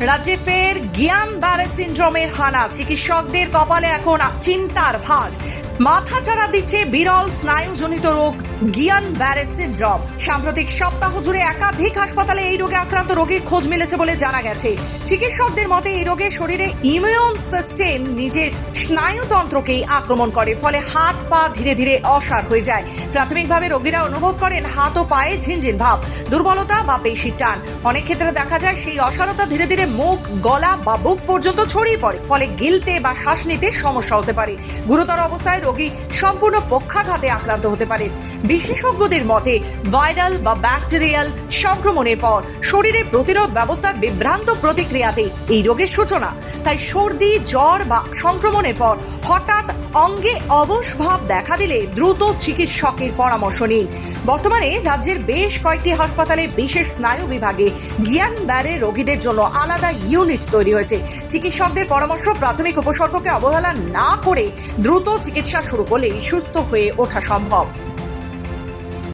রাজ্যে ফের গিয়ান ব্যারে সিন্ড্রোমের হানা। চিকিৎসকদের কপালে এখন চিন্তার ভাঁজ। মাথা চারা দিচ্ছে বিরল স্নায়ুজনিত রোগ গিয়ান ব্যারে সিন্ড্রোম। সাম্প্রতিক সপ্তাহ জুড়ে একাধিক হাসপাতালে এই রোগে আক্রান্ত রোগীর খোঁজ মিলেছে বলে জানা গেছে। চিকিৎসকদের মতে, এই রোগে শরীরে ইমিউন সিস্টেম নিজের স্নায়ুতন্ত্রকেই আক্রমণ করে, ফলে হাত পা ধীরে ধীরে অসার হয়ে যায়। প্রাথমিকভাবে রোগীরা অনুভব করেন, হাত ও পায়ে ঝিনঝিন ভাব, দুর্বলতা বা পেশির টান। অনেক ক্ষেত্রে দেখা যায়, সেই অসারতা ধীরে ধীরে মুখ, গলা বা বুক পর্যন্ত ছড়িয়ে পড়ে, ফলে গিলতে বা শ্বাস নিতে সমস্যা হতে পারে। গুরুতর অবস্থায় রোগী সম্পূর্ণ পক্ষাঘাতে আক্রান্ত হতে পারে। বিশেষজ্ঞদের মতে, ভাইরাল বা ব্যাকটেরিয়াল সংক্রমণের পর শরীরে প্রতিরোধ ব্যবস্থার বিভ্রান্ত প্রতিক্রিয়াতে এই রোগের সূচনা। তাই সর্দি, জ্বর বা সংক্রমণের পর হঠাৎ অঙ্গে অবশ ভাব দেখা দিলে দ্রুত চিকিৎসকের পরামর্শ নিন। বর্তমানে রাজ্যের বেশ কয়েকটি হাসপাতালে বিশেষ স্নায়ু বিভাগে জ্ঞান ব্যারে রোগীদের জন্য আলাদা ইউনিট তৈরি হয়েছে। চিকিৎসকদের পরামর্শ প্রাথমিক উপসর্গকে অবহেলা না করে দ্রুত চিকিৎসা শুরু করলেই সুস্থ হয়ে ওঠা সম্ভব।